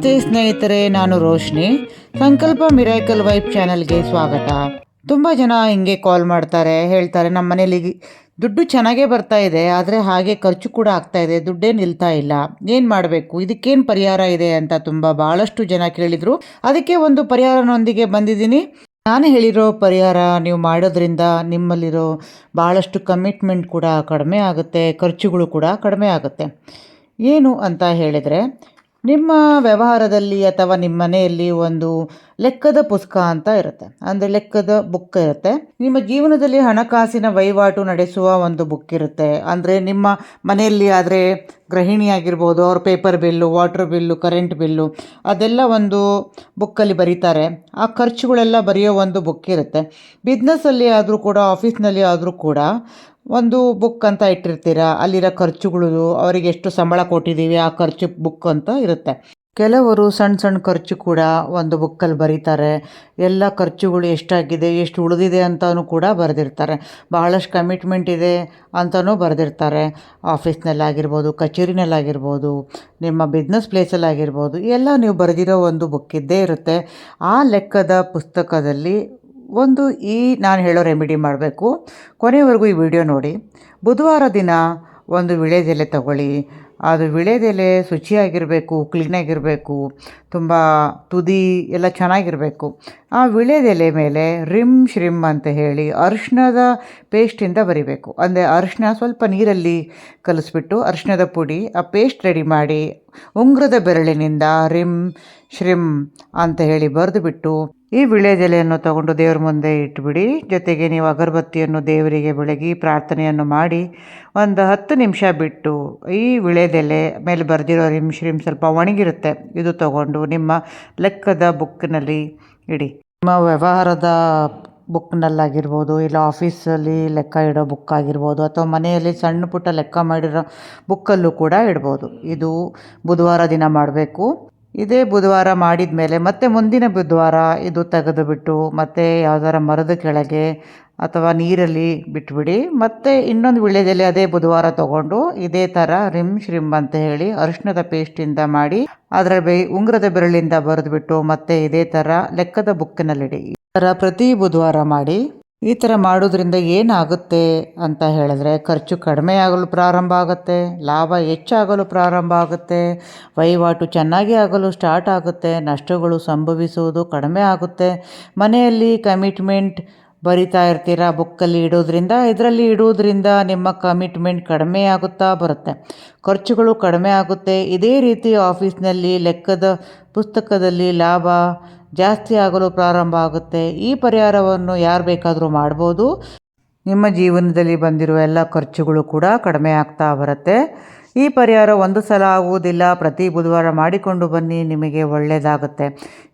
ನಮಸ್ತೆ ಸ್ನೇಹಿತರೆ, ನಾನು ರೋಶ್ನಿ. ಸಂಕಲ್ಪ ಮಿರಾಕಲ್ ವೈಫ್ ಚಾನಲ್ಗೆ ಸ್ವಾಗತ. ತುಂಬ ಜನ ಹಿಂಗೆ ಕಾಲ್ ಮಾಡ್ತಾರೆ, ಹೇಳ್ತಾರೆ ನಮ್ಮ ಮನೇಲಿ ದುಡ್ಡು ಚೆನ್ನಾಗೇ ಬರ್ತಾ ಇದೆ, ಆದರೆ ಹಾಗೆ ಖರ್ಚು ಕೂಡ ಆಗ್ತಾ ಇದೆ, ದುಡ್ಡೇ ನಿಲ್ತಾ ಇಲ್ಲ. ಏನು ಮಾಡಬೇಕು? ಇದಕ್ಕೇನು ಪರಿಹಾರ ಇದೆ? ಅಂತ ತುಂಬ ಭಾಳಷ್ಟು ಜನ ಕೇಳಿದರು. ಅದಕ್ಕೆ ಒಂದು ಪರಿಹಾರನೊಂದಿಗೆ ಬಂದಿದ್ದೀನಿ. ನಾನು ಹೇಳಿರೋ ಪರಿಹಾರ ನೀವು ಮಾಡೋದ್ರಿಂದ ನಿಮ್ಮಲ್ಲಿರೋ ಭಾಳಷ್ಟು ಕಮಿಟ್ಮೆಂಟ್ ಕೂಡ ಕಡಿಮೆ ಆಗುತ್ತೆ, ಖರ್ಚುಗಳು ಕೂಡ ಕಡಿಮೆ ಆಗುತ್ತೆ. ಏನು ಅಂತ ಹೇಳಿದರೆ ನಿಮ್ಮ ವ್ಯವಹಾರದಲ್ಲಿ ಅಥವಾ ನಿಮ್ಮ ಮನೆಯಲ್ಲಿ ಒಂದು ಲೆಕ್ಕದ ಪುಸ್ತಕ ಅಂತ ಇರುತ್ತೆ. ಅಂದರೆ ಲೆಕ್ಕದ ಬುಕ್ ಇರುತ್ತೆ. ನಿಮ್ಮ ಜೀವನದಲ್ಲಿ ಹಣಕಾಸಿನ ವಹಿವಾಟು ನಡೆಸುವ ಒಂದು ಬುಕ್ ಇರುತ್ತೆ. ಅಂದರೆ ನಿಮ್ಮ ಮನೆಯಲ್ಲಿ ಆದರೆ ಗೃಹಿಣಿ ಆಗಿರ್ಬೋದು, ಅವ್ರ paper bill water bill current bill ಅದೆಲ್ಲ ಒಂದು ಬುಕ್ಕಲ್ಲಿ ಬರೀತಾರೆ. ಆ ಖರ್ಚುಗಳೆಲ್ಲ ಬರೆಯೋ ಒಂದು ಬುಕ್ ಇರುತ್ತೆ. ಬಿಸ್ನೆಸ್ಸಲ್ಲಿ ಆದರೂ ಕೂಡ ಆಫೀಸ್ನಲ್ಲಿ ಆದರೂ ಕೂಡ ಒಂದು ಬುಕ್ ಅಂತ ಇಟ್ಟಿರ್ತೀರ? ಅಲ್ಲಿರೋ ಖರ್ಚುಗಳು, ಅವರಿಗೆ ಎಷ್ಟು ಸಂಬಳ ಕೊಟ್ಟಿದ್ದೀವಿ, ಆ ಖರ್ಚು ಬುಕ್ ಅಂತ ಇರುತ್ತೆ. ಕೆಲವರು ಸಣ್ಣ ಸಣ್ಣ ಖರ್ಚು ಕೂಡ ಒಂದು ಬುಕ್ಕಲ್ಲಿ ಬರೀತಾರೆ. ಎಲ್ಲ ಖರ್ಚುಗಳು ಎಷ್ಟಾಗಿದೆ, ಎಷ್ಟು ಉಳಿದಿದೆ ಅಂತಲೂ ಕೂಡ ಬರೆದಿರ್ತಾರೆ. ಬಹಳಷ್ಟು ಕಮಿಟ್ಮೆಂಟ್ ಇದೆ ಅಂತಲೂ ಬರೆದಿರ್ತಾರೆ. ಆಫೀಸ್ನಲ್ಲಾಗಿರ್ಬೋದು, ಕಚೇರಿನಲ್ಲಾಗಿರ್ಬೋದು, ನಿಮ್ಮ ಬಿಸ್ನೆಸ್ ಪ್ಲೇಸಲ್ಲಾಗಿರ್ಬೋದು ಎಲ್ಲ ನೀವು ಬರೆದಿರೋ ಒಂದು ಬುಕ್ ಇದ್ದೇ ಇರುತ್ತೆ. ಆ ಲೆಕ್ಕದ ಪುಸ್ತಕದಲ್ಲಿ ಒಂದು ಈ ನಾನು ಹೇಳೋ ರೆಮಿಡಿ ಮಾಡಬೇಕು. ಕೊನೆವರೆಗೂ ಈ ವಿಡಿಯೋ ನೋಡಿ. ಬುಧವಾರ ದಿನ ಒಂದು ವಿಳೆದೆಲೆ ತಗೊಳ್ಳಿ. ಅದು ವಿಳೆದೆಲೆ ಶುಚಿಯಾಗಿರಬೇಕು ಕ್ಲೀನಾಗಿರಬೇಕು ತುಂಬ ತುದಿ ಎಲ್ಲ ಚೆನ್ನಾಗಿರಬೇಕು. ಆ ವಿಳೆದೆಲೆ ಮೇಲೆ ರಿಮ್ ಶ್ರಿಮ್ ಅಂತ ಹೇಳಿ ಅರಿಶಿಣದ ಪೇಸ್ಟಿಂದ ಬರಿಬೇಕು. ಅಂದರೆ ಅರಿಶಿನ ಸ್ವಲ್ಪ ನೀರಲ್ಲಿ ಕಲಿಸ್ಬಿಟ್ಟು ಅರಿಶಿಣದ ಪುಡಿ ಆ ಪೇಸ್ಟ್ ರೆಡಿ ಮಾಡಿ ಉಂಗುರದ ಬೆರಳಿನಿಂದ ರಿಮ್ ಶ್ರಿಮ್ ಅಂತ ಹೇಳಿ ಬರೆದುಬಿಟ್ಟು ಈ ವಿಳೆದೆಲೆಯನ್ನು ತಗೊಂಡು ದೇವ್ರ ಮುಂದೆ ಇಟ್ಬಿಡಿ. ಜೊತೆಗೆ ನೀವು ಅಗರಬತ್ತಿಯನ್ನು ದೇವರಿಗೆ ಬೆಳಗಿ ಪ್ರಾರ್ಥನೆಯನ್ನು ಮಾಡಿ ಒಂದು ಹತ್ತು ನಿಮಿಷ ಬಿಟ್ಟು ಈ ವಿಳೆದೆಲೆ ಮೇಲೆ ಬರೆದಿರೋ ರಿಮ್ ಶ್ರಿಮ್ ಸ್ವಲ್ಪ ಒಣಗಿರುತ್ತೆ. ಇದು ತಗೊಂಡು ನಿಮ್ಮ ಲೆಕ್ಕದ ಬುಕ್ನಲ್ಲಿ ಇಡಿ. ನಿಮ್ಮ ವ್ಯವಹಾರದ ಬುಕ್ನಲ್ಲಾಗಿರ್ಬೋದು, ಇಲ್ಲ ಆಫೀಸಲ್ಲಿ ಲೆಕ್ಕ ಇಡೋ ಬುಕ್ ಆಗಿರ್ಬೋದು ಅಥವಾ ಮನೆಯಲ್ಲಿ ಸಣ್ಣ ಪುಟ್ಟ ಲೆಕ್ಕ ಮಾಡಿರೋ ಬುಕ್ಕಲ್ಲೂ ಕೂಡ ಇಡ್ಬೋದು. ಇದು ಬುಧವಾರ ದಿನ ಮಾಡಬೇಕು. ಇದೇ ಬುಧವಾರ ಮಾಡಿದ ಮೇಲೆ ಮತ್ತೆ ಮುಂದಿನ ಬುಧವಾರ ಇದು ತೆಗೆದುಬಿಟ್ಟು ಮತ್ತೆ ಯಾವ್ದಾರ ಮರದ ಕೆಳಗೆ ಅಥವಾ ನೀರಲ್ಲಿ ಬಿಟ್ಬಿಡಿ. ಮತ್ತೆ ಇನ್ನೊಂದು ವಿಳ್ಯದೆಲೆ ಅದೇ ಬುಧವಾರ ತಗೊಂಡು ಇದೇ ಥರ ರಿಮ್ ಶ್ರಿಮ್ ಅಂತ ಹೇಳಿ ಅರಿಶಿನದ ಪೇಸ್ಟಿಂದ ಮಾಡಿ ಅದರ ಬೆ, ಉಂಗುರದ ಬೆರಳಿಂದ ಬರೆದುಬಿಟ್ಟು ಮತ್ತೆ ಇದೇ ಥರ ಲೆಕ್ಕದ ಬುಕ್ಕಿನಲ್ಲಿಡಿ ಈ ಥರ ಪ್ರತಿ ಬುಧವಾರ ಮಾಡಿ ಈ ಥರ ಮಾಡೋದ್ರಿಂದ ಏನಾಗುತ್ತೆ ಅಂತ ಹೇಳಿದ್ರೆ ಖರ್ಚು ಕಡಿಮೆ ಆಗಲು ಪ್ರಾರಂಭ ಆಗುತ್ತೆ, ಲಾಭ ಹೆಚ್ಚಾಗಲು ಪ್ರಾರಂಭ ಆಗುತ್ತೆ, ವಹಿವಾಟು ಚೆನ್ನಾಗಿ ಆಗಲು ಸ್ಟಾರ್ಟ್ ಆಗುತ್ತೆ, ನಷ್ಟಗಳು ಸಂಭವಿಸುವುದು ಕಡಿಮೆ ಆಗುತ್ತೆ. ಮನೆಯಲ್ಲಿ ಕಮಿಟ್ಮೆಂಟ್ ಬರಿತಾ ಇರ್ತೀರ? ಬುಕ್ಕಲ್ಲಿ ಇಡೋದ್ರಿಂದ, ಇದರಲ್ಲಿ ಇಡೋದ್ರಿಂದ ನಿಮ್ಮ ಕಮಿಟ್ಮೆಂಟ್ ಕಡಿಮೆ ಆಗುತ್ತಾ ಬರುತ್ತೆ. ಖರ್ಚುಗಳು ಕಡಿಮೆ ಆಗುತ್ತೆ. ಇದೇ ರೀತಿ ಆಫೀಸ್ನಲ್ಲಿ ಲೆಕ್ಕದ ಪುಸ್ತಕದಲ್ಲಿ ಲಾಭ ಜಾಸ್ತಿ ಆಗಲು ಪ್ರಾರಂಭ ಆಗುತ್ತೆ. ಈ ಪರಿಹಾರವನ್ನು ಯಾರು ಬೇಕಾದರೂ ಮಾಡ್ಬೋದು. ನಿಮ್ಮ ಜೀವನದಲ್ಲಿ ಬಂದಿರುವ ಎಲ್ಲ ಖರ್ಚುಗಳು ಕೂಡ ಕಡಿಮೆ ಆಗ್ತಾ ಬರುತ್ತೆ. ಈ ಪರಿಹಾರ ಒಂದು ಸಲ ಆಗುವುದಿಲ್ಲ. ಪ್ರತಿ ಬುಧವಾರ ಮಾಡಿಕೊಂಡು ಬನ್ನಿ. ನಿಮಗೆ ಒಳ್ಳೆಯದಾಗುತ್ತೆ.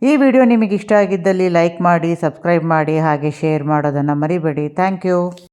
ಈ ವಿಡಿಯೋ ನಿಮಗೆ ಇಷ್ಟ ಆಗಿದ್ದಲ್ಲಿ ಲೈಕ್ ಮಾಡಿ, ಸಬ್ಸ್ಕ್ರೈಬ್ ಮಾಡಿ, ಹಾಗೆ ಶೇರ್ ಮಾಡೋದನ್ನು ಮರಿಬೇಡಿ. Thank you.